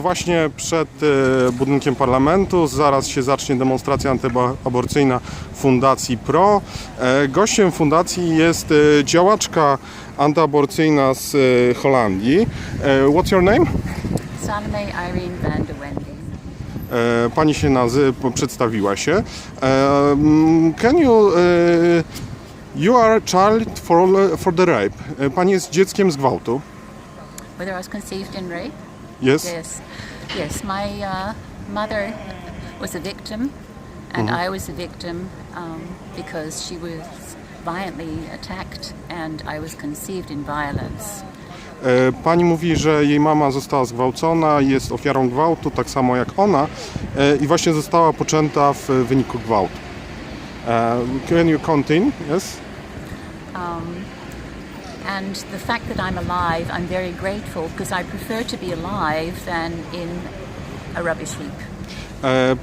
Właśnie przed e, budynkiem parlamentu, zaraz się zacznie demonstracja antyaborcyjna Fundacji PRO. E, Gościem fundacji jest e, działaczka antyaborcyjna z Holandii. What's your name? Salome Irene van de Wende. E, Pani się nazy przedstawiła się. Mm, Can you... You are a child for, for the rape. Pani jest dzieckiem z gwałtu. Whether I was conceived in rape? Yes? Yes. Yes, my uh, mother was a victim, and I was a victim um, because she was violently attacked, and I was conceived in violence. E, Pani mówi, że jej mama została zgwałcona, jest ofiarą gwałtu, tak samo jak ona e, i właśnie została poczęta w wyniku gwałtu. E, Can you continue? Yes? And the fact that I'm alive, I'm very grateful because I prefer to be alive than in a rubbish heap. E,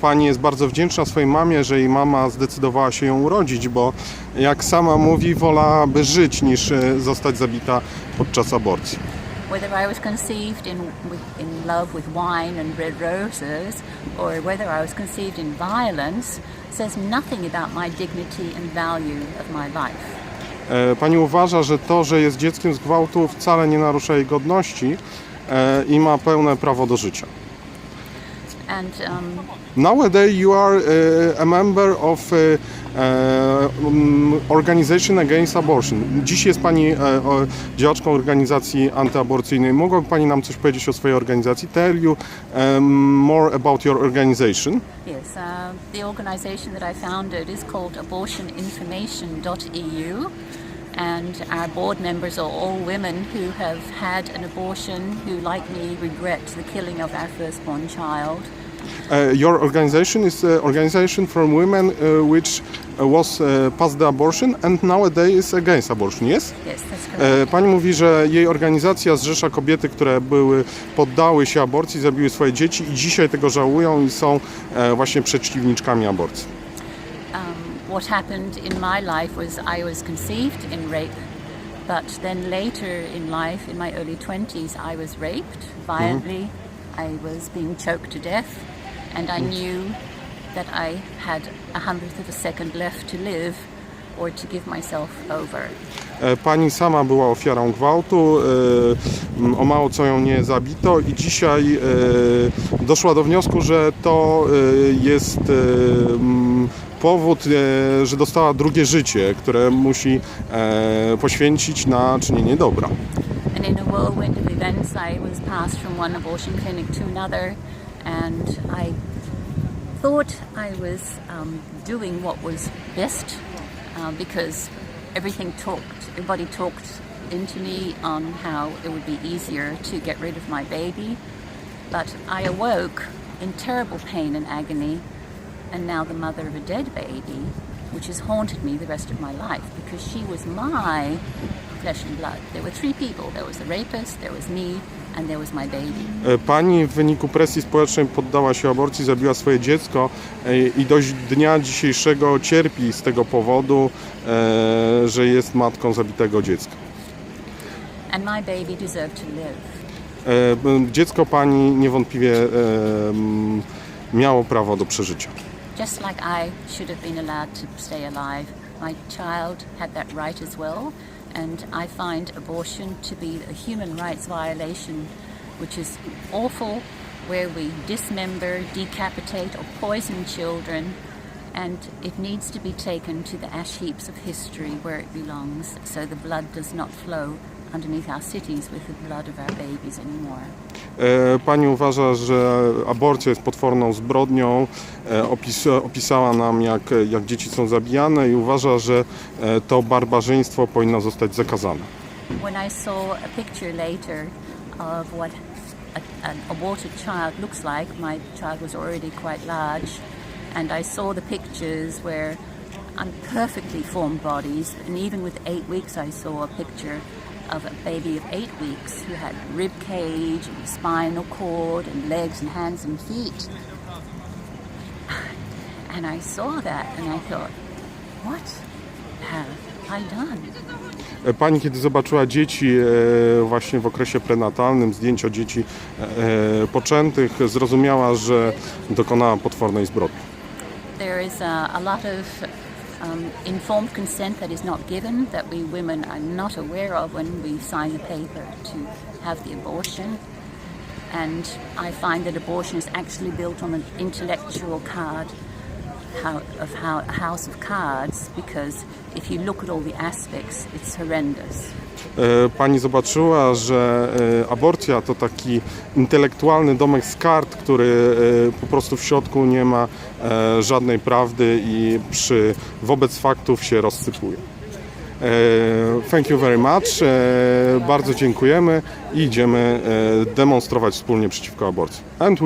Pani jest bardzo wdzięczna swojej mamie, że jej mama zdecydowała się ją urodzić, bo jak sama mówi, wolałaby żyć niż e, zostać zabita podczas aborcji. Whether I was conceived in, in love with wine and red roses, or whether I was conceived in violence, says nothing about my dignity and value of my life. E, Pani uważa, że to, że jest dzieckiem z gwałtu wcale nie narusza jej godności e, i ma pełne prawo do życia. And um, Nowadays you are uh, a member of uh, um, organization against abortion. Dziś jest Pani e, działaczką organizacji antyaborcyjnej. Mogłaby Pani nam coś powiedzieć o swojej organizacji? Tell you more about your organization. yes, uh, the organization that I founded is called abortioninformation.eu. And our board members are all women who have had an abortion, who, like me, regret the killing of our firstborn child. Uh, your organization is an organization from women uh, which uh, was uh, past the abortion and nowadays is against abortion, yes? Yes, that's correct. E, Pani mówi, że jej organizacja zrzesza kobiety, które były, poddały się aborcji, zabiły swoje dzieci i dzisiaj tego żałują i są e, właśnie przeciwniczkami aborcji. What happened in my life was I was conceived in rape, but then later in life, in my early 20s, I was raped violently. I was being choked to death, and I knew that I had a hundredth of a second left to live or to give myself over. E, Pani sama była ofiarą gwałtu, e, o mało co ją nie zabito i dzisiaj e, doszła do wniosku, że to e, jest e, powód, e, że dostała drugie życie, które musi e, poświęcić na czynienie dobra. And in a whirlwind of events, I was passed from one I thought I was um, doing what was best uh, because everything talked, everybody talked into me on how it would be easier to get rid of my baby. But I awoke in terrible pain and agony, and now the mother of a dead baby, which has haunted me the rest of my life because she was my flesh and blood. There were three people there was the rapist, there was me, and there was my baby. E, Pani w wyniku presji społecznej poddała się aborcji, zabiła swoje dziecko e, i do dnia dzisiejszego cierpi z tego powodu, e, że jest matką zabitego dziecka. And my baby deserved to live. Dziecko pani niewątpliwie miało prawo do przeżycia. Just like I should have been allowed to stay alive, my child had that right as well. And I find abortion to be a human rights violation, which is awful, where we dismember, decapitate, or poison children. And it needs to be taken to the ash heaps of history where it belongs, so the blood does not flow underneath our cities with the blood of our babies anymore. E, Pani uważa, że aborcja jest potworną zbrodnią, e, opis, opisała nam jak, jak dzieci są zabijane i uważa, że e, to barbarzyństwo powinno zostać zakazane. When I saw a picture later of what a, an aborted child looks like, my child was already quite large, and I saw the pictures where formed bodies, and even with eight weeks, I saw a picture of a baby of eight weeks who had rib cage and spinal cord and legs and hands and feet. And I saw that and I thought, what have I done. E, Pani, kiedy zobaczyła dzieci e, właśnie w okresie prenatalnym, zdjęcia dzieci e, poczętych, zrozumiała, że dokonała potwornej zbrodni. There is a, a lot of um, informed consent that is not given, that we women are not aware of when we sign the paper to have the abortion. And I find that abortion is actually built on an intellectual card how, of how, house of cards because if you look at all the aspects, it's horrendous. E, Pani zobaczyła, że e, aborcja to taki intelektualny domek z kart, który e, po prostu w środku nie ma żadnej prawdy i przy, wobec faktów się rozsypuje. Thank you very much. Bardzo dziękujemy i idziemy demonstrować wspólnie przeciwko aborcji.